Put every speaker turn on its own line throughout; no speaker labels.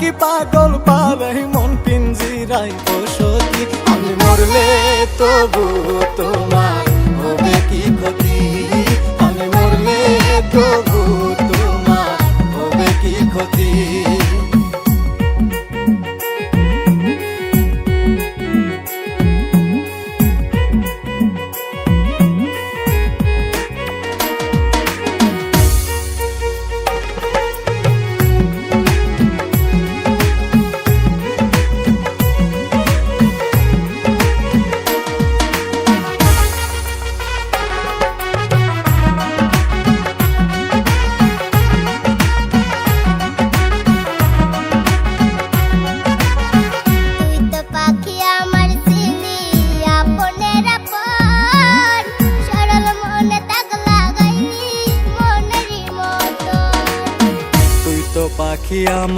কি পাগল পাবে মন
পিঞ্জিরাই বসতি আমি মরলে তবু তোমার হবে কি ক্ষতি? আমি মরলে তবু তোমার হবে কি ক্ষতি?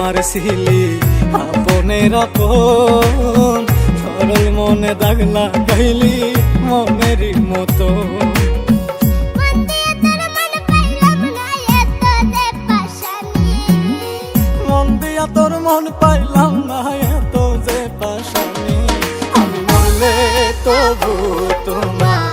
আমার শিলি আপনের আপন সরল মনে দাগলা গাইলি মনের মতো
মন
দিয়া তোর মন পাইলাম না এত যে পাশানি।
আমি বলে তবু তোমার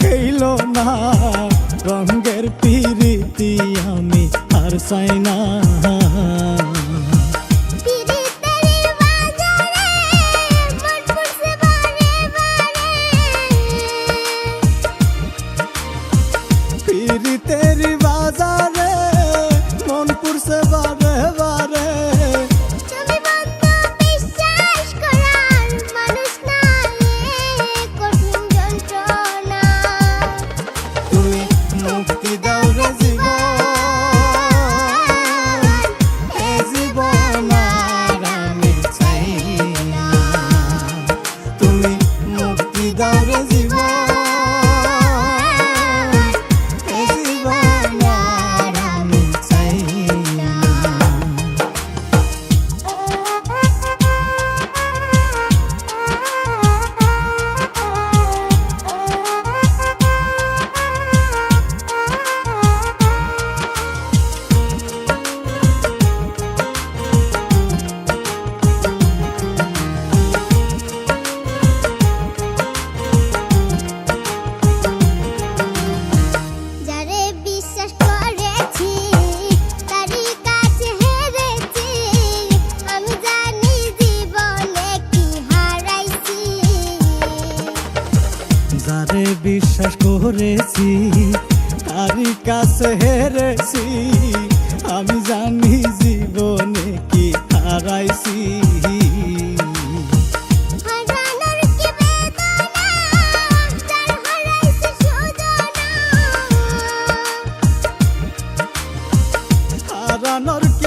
খেইল না। রঙ্গের পিরিতি আমি আর চাই yanar